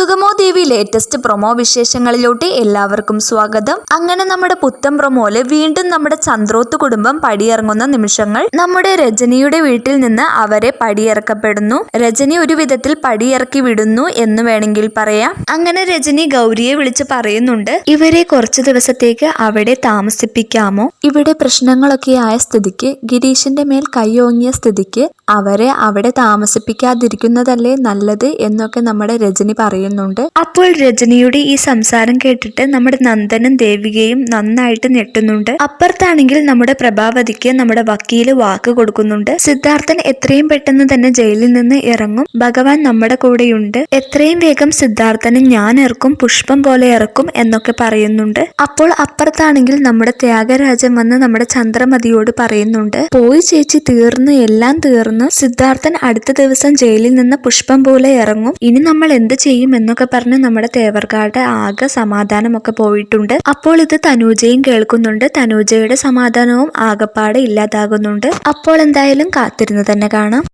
സുഗമോ ദേവി latest promo വിശേഷങ്ങളിലോട്ട് എല്ലാവർക്കും സ്വാഗതം. അങ്ങനെ നമ്മുടെ പുത്തൻ പ്രൊമോയിൽ വീണ്ടും നമ്മുടെ ചന്ദ്രോത്ത് കുടുംബം പടിയിറങ്ങുന്ന നിമിഷങ്ങൾ നമ്മുടെ രജനിയുടെ വീട്ടിൽ നിന്ന് അവരെ പടിയിറക്കപ്പെടുന്നു. രജനി ഒരു വിധത്തിൽ പടിയിറക്കി വിടുന്നു എന്ന് വേണമെങ്കിൽ പറയാം. അങ്ങനെ രജനി ഗൗരിയെ വിളിച്ച് പറയുന്നുണ്ട് ഇവരെ കുറച്ചു ദിവസത്തേക്ക് അവിടെ താമസിപ്പിക്കാമോ? ഇവിടെ പ്രശ്നങ്ങളൊക്കെ ആയ സ്ഥിതിക്ക് ഗിരീഷിന്റെ മേൽ കൈയോങ്ങിയ സ്ഥിതിക്ക് അവരെ അവിടെ താമസിപ്പിക്കാതിരിക്കുന്നതല്ലേ നല്ലത് എന്നൊക്കെ നമ്മുടെ രജനി പറയുന്നുണ്ട്. അപ്പോൾ രജനിയുടെ ഈ സംസാരം കേട്ടിട്ട് നമ്മുടെ നന്ദനും ദേവികയും നന്നായിട്ട് ഞെട്ടുന്നുണ്ട്. അപ്പുറത്താണെങ്കിൽ നമ്മുടെ പ്രഭാവതിക്ക് നമ്മുടെ വക്കീൽ വാക്ക് കൊടുക്കുന്നുണ്ട്. സിദ്ധാർത്ഥൻ എത്രയും പെട്ടെന്ന് തന്നെ ജയിലിൽ നിന്ന് ഇറങ്ങും. ഭഗവാൻ നമ്മുടെ കൂടെയുണ്ട്. എത്രയും വേഗം സിദ്ധാർത്ഥന് ഞാൻ ഇറക്കും പുഷ്പം പോലെ ഇറക്കും എന്നൊക്കെ പറയുന്നുണ്ട്. അപ്പോൾ അപ്പുറത്താണെങ്കിൽ നമ്മുടെ ത്യാഗരാജൻ വന്ന് നമ്മുടെ ചന്ദ്രമതിയോട് പറയുന്നുണ്ട്. പോയി ചേച്ചി തീർന്നു എല്ലാം തീർന്നു. സിദ്ധാർത്ഥൻ അടുത്ത ദിവസം ജയിലിൽ നിന്ന് പുഷ്പം പോലെ ഇറങ്ങും. ഇനി നമ്മൾ എന്ത് ചെയ്യും എന്നൊക്കെ പറഞ്ഞ് നമ്മുടെ തേവർക്കാരുടെ ആകെ സമാധാനമൊക്കെ പോയിട്ടുണ്ട്. അപ്പോൾ ഇത് തനൂജയും കേൾക്കുന്നുണ്ട്. തനൂജയുടെ സമാധാനവും ആകപ്പാടെ ഇല്ലാതാകുന്നുണ്ട്. അപ്പോൾ എന്തായാലും കാത്തിരുന്ന് തന്നെ കാണാം.